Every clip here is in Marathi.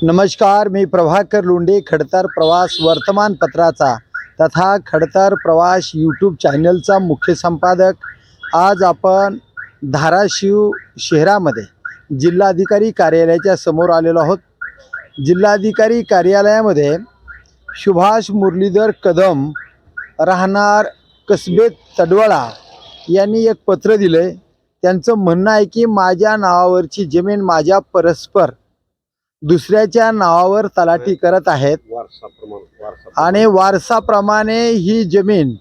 नमस्कार मी प्रभाकर लोंढे खडतर प्रवास वर्तमानपत्राचा तथा खडतर प्रवास यूट्यूब चॅनलचा मुख्य संपादक. आज आपण धाराशिव शहरामध्ये जिल्हाधिकारी कार्यालयाच्या समोर आलेलो आहोत. जिल्हाधिकारी कार्यालयामध्ये सुभाष मुरलीधर कदम राहणार कसबे तडवळा यांनी एक पत्र दिलं आहे त्यांचं म्हणणं आहे की माझ्या नावावरची जमीन माझ्या परस्पर दुसऱ्याच्या नावावर तलाठी करत आहेत. आणि वारसाप्रमाणे ही जमीन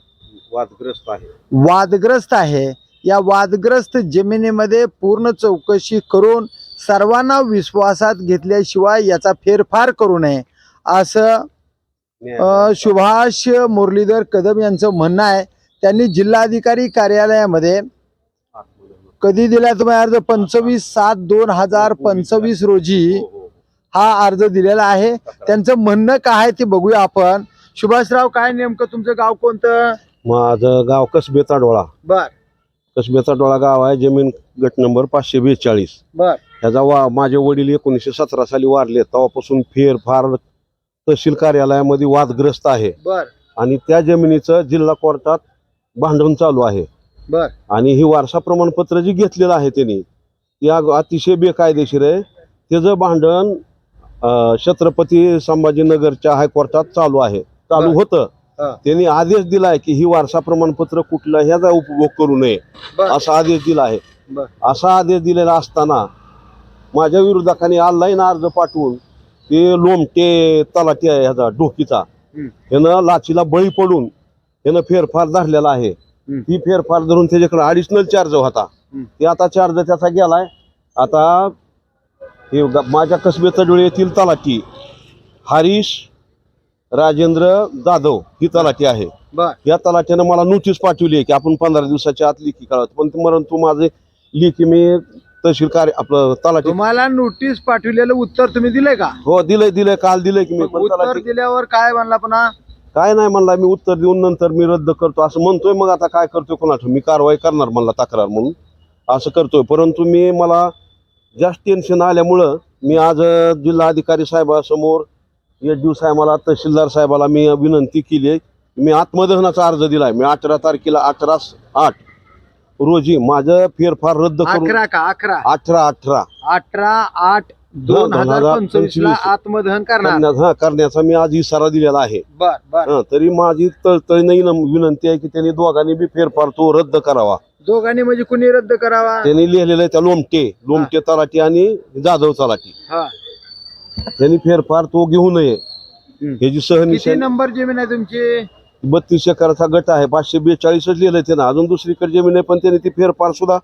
वादग्रस्त आहे. वादग्रस्त आहे. या वादग्रस्त जमिनीमध्ये पूर्ण चौकशी करून सर्वांना विश्वासात घेतल्याशिवाय याचा फेरफार करू नये असं सुभाष मुरलीधर कदम यांचं म्हणणं आहे. त्यांनी जिल्हाधिकारी कार्यालयामध्ये. कधी दिला तुम्ही अर्ज? पंचवीस सात दोन हजार पंचवीस रोजी. हो, अर्ज दिलेला आहे. त्यांचं म्हणणं काय आहे ते बघूया आपण. सुभाषराव काय नेमकं तुमचं गाव कोणतं? माझं गाव कसबे ताडोळा बर. कसबे ताडोळा गाव आहे जमीन गट नंबर पाचशे बेचाळीस. बर. ह्याचा वा माझे वडील एकोणीसशे सतरा साली वारले तेव्हापासून फेरफार तहसील कार्यालयामध्ये वादग्रस्त आहे. बर. आणि त्या जमिनीचं जिल्हा कोर्टात भांडण चालू आहे. बर. आणि ही वारसा प्रमाणपत्र जी घेतलेलं आहे त्यांनी ती अग- अतिशय बेकायदेशीर आहे. त्याचं भांडण छत्रपती संभाजीनगरच्या हायकोर्टात चालू आहे चालू. होतं. त्यांनी आदेश दिलाय की ही वारसा प्रमाणपत्र कुठल्याही उपभोग करू नये असा आदेश दिला आहे असा आदेश दिलेला असताना माझ्या विरोधकांनी ऑनलाईन अर्ज पाठवून ते लोमटे तलाठी आहे ह्याचा डोकीचा हम्म. त्यानं लाचीला बळी पडून त्यानं फेरफार धरलेला आहे. ही फेरफार धरून त्याच्याकडे अडिशनल चार्ज होता. ते आता चार्ज त्याचा गेलाय आता हे ग- माझ्या कसबे तडोळे येथील तलाठी. हरीश राजेंद्र जाधव ही तलाठी आहे. बर. या तलाट्यानं मला नोटीस पाठवली आहे की आपण पंधरा दिवसाच्या आत लेखी कळवत पण परंतु माझे लेखी मी तहसील कार्य आपलं तलाठी तुम्हाला नोटीस पाठवलेलं उत्तर तुम्ही दिले का? हो दिलंय दिलंय काल दिलंय की मी. पण उत्तर तलाठी दिल्यावर काय म्हणला पुन्हा? काय नाही म्हणला मी उत्तर देऊन नंतर मी रद्द करतो. असं म्हणतोय मग आता काय करतोय कोणाचं? मी कारवाई करणार म्हणला तक्रार म्हणून. असं करतोय. परंतु मी मला जास्त टेन्शन आल्यामुळं मी आज अं, जिल्हा अधिकारी साहेबासमोर एच डी साहेबाला तहसीलदार साहेबाला मी विनंती केली आहे. मी आत्मदहनाचा अर्ज दिलाय. मी अठरा तारखेला अठरा आठ रोजी माझं फेरफार रद्द करून अकरा का? अकरा. अठरा अठरा. अठरा आठ दोन हजार पंचवीस ला. आत्मदहन करणार. करण्याचा हा, करण्याचा मी आज इशारा दिलेला आहे. बर बर. हं, तरी माझी तळतळीने विनंती आहे की त्यांनी दोघांनी बी फेरफार तो रद्द करावा. दोघांनी म्हणजे कुणी रद्द करावा? त्यांनी लिहिलेलं आहे त्या लोमटे लोमटे तलाठी आणि जाधव तलाठी. हा. त्यांनी फेरफार तो घेऊ नये. हम्म. ह्याची किती सहनिशा नंबर जमीन आहे तुमची? बत्तीस एकराचा गट आहे पाचशे बेचाळीसच लिहिलंय त्यानं. अजून दुसरीकडे जमीन आहे पण त्यांनी ती फेरफार सुद्धा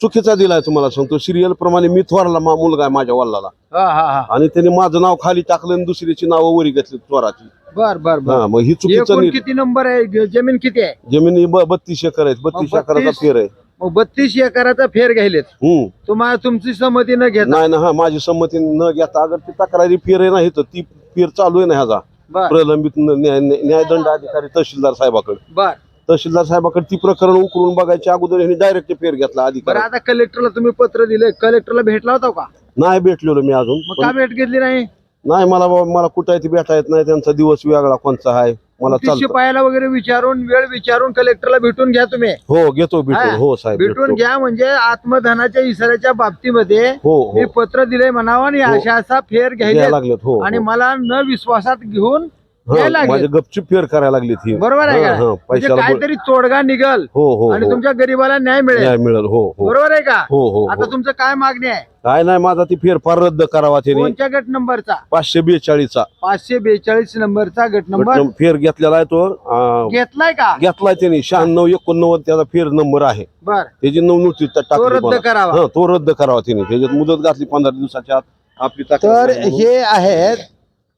चुकीचा दिलाय तुम्हाला सांगतो. सिरियल प्रमाणे मी थोरला मा मुलगा आहे माझ्या वल्लाला हा हा हा. आणि त्यांनी माझं नाव खाली टाकलं आणि दुसरीची नावं वरी घेतली चोराची बर बर बर. हा मग ही चुकीचं एकूण किती नंबर आहे? ग- जमीन किती आहे? जमीन ही ब- बत्तीस एकर आहेत. बत्तीस एकराचा फेर आहे. मग बत्तीस एकराचा फेर घ्यायलेत. हम्म. तुम्हाला तुमची संमती न घेता नाही ना हा माझी संमती न घेता अगर ती तक्रारी फेर आहे नाही तर ती फेर चालू आहे ना ह्याचा. बर. प्रलंबित न- न्याय- न्यायदंड अधिकारी तहसीलदार साहेबाकडे. बर. तहसीलदार साहेबाकडे ती प्रकरण उकरून बघायच्या अगोदर यांनी डायरेक्ट फेर घेतला बरं अधिकारी आता कलेक्टरला तुम्ही पत्र दिले कलेक्टरला भेटला होता का? नाही भेटलेलो मी अजून. मग पण का भेट घेतली नाही? नाही मला बाबा मला कुठे ती भेटा येत नाही त्यांचा दिवस वेगळा कोणचा आहे मला ती चालतं. शिपायाला वगैरे विचारून वेळ विचारून कलेक्टरला भेटून घ्या तुम्ही. हो घेतो भेटून हा, हो साहेब भेटून भेटतो. घ्या म्हणजे आत्मधनाच्या इशाऱ्याच्या बाबतीमध्ये हो मी हो पत्र दिले म्हणावं आणि हो. अशा असा फेर घ्यायला घ्यायला लागलेत हो आणि हो. मला न विश्वासात घेऊन माझे लागले. गपचूप फेर करायला लागलीत ही. बरोबर आहे हा, का? हा, म्हणजे पैशाला बोल- काहीतरी तोडगा निघल हो हो आणि हो. तुमच्या गरीबाला न्याय मिळेल. न्याय मिळेल हो हो. बरोबर आहे का? हो हो आता हो. तुमचं काय मागणी आहे? काय नाही माझा ती फेरफार रद्द करावा त्याने. कोणत्या गट नंबरचा? पाचशे बेचाळीसचा. पाचशे बेचाळीस नंबरचा गट नंबर? फेर घेतलेला आहे तो अं, घेतलाय का? घेतलाय त्यांनी. शहाण्णव एकोणनव्वद त्याचा फेर नंबर आहे. बर. त्याची नऊ नोटीस तो टाकली रद्द मला. करावा. हं, तो रद्द करावा त्यांनी. त्याच्यात मुदत घातली पंधरा दिवसाच्या आत. आपली तर. हे आहेत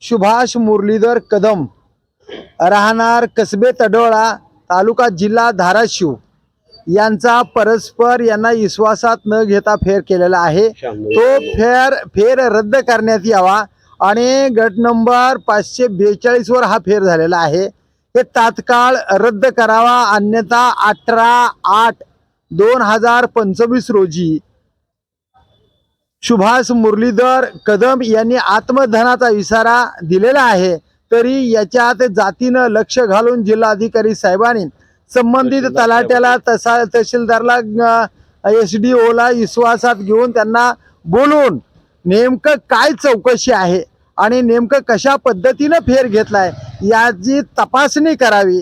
सुभाष मुरलीधर कदम. राहणार कसबे तडोळा तालुका जिल्हा धाराशिव. यांचा परस्पर यांना विश्वासात न घेता फेर केलेला आहे. तो. फेर फेर रद्द करण्यात यावा आणि गट नंबर पाचशे बेचाळीस वर हा फेर झालेला आहे. हे तात्काळ रद्द करावा अन्यथा अठरा आठ दोन हजार पंचवीस रोजी सुभाष मुरलीधर कदम यांनी आत्मधनाचा इशारा दिलेला आहे. तरी याच्यात जातीनं लक्ष घालून जिल्हाधिकारी साहेबांनी संबंधित तलाट्याला तसा तहसीलदारला एस डी ओला विश्वासात घेऊन त्यांना बोलून नेमकं काय चौकशी आहे आणि नेमकं कशा पद्धतीनं फेर घेतलाय याची तपासणी करावी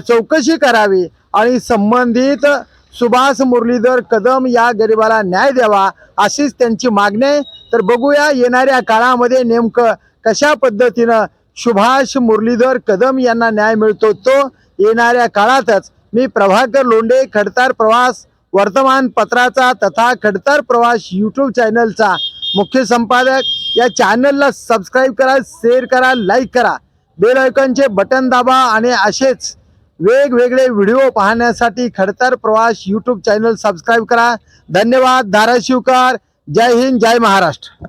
चौकशी करावी आणि संबंधित सुभाष मुरलीधर कदम या गरिबाला न्याय द्यावा अशीच त्यांची मागणी आहे. तर बघूया येणाऱ्या काळामध्ये नेमकं कशा पद्धतीनं सुभाष मुरलीधर कदम यांना न्याय मिळतो तो येणाऱ्या काळातच मी प्रभाकर लोंडे खडतार प्रवास वर्तमानपत्राचा तथा खडतार प्रवास यूट्यूब चॅनलचा मुख्य संपादक. या चॅनलला सबस्क्राईब करा शेअर करा लाईक करा. बेल आयकॉनचे बटन दाबा आणि असेच वेगवेगळे व्हिडिओ पाहण्यासाठी खडतर प्रवास यूट्यूब चॅनल सबस्क्राईब करा. धन्यवाद धाराशिवकर. जय हिंद जय महाराष्ट्र.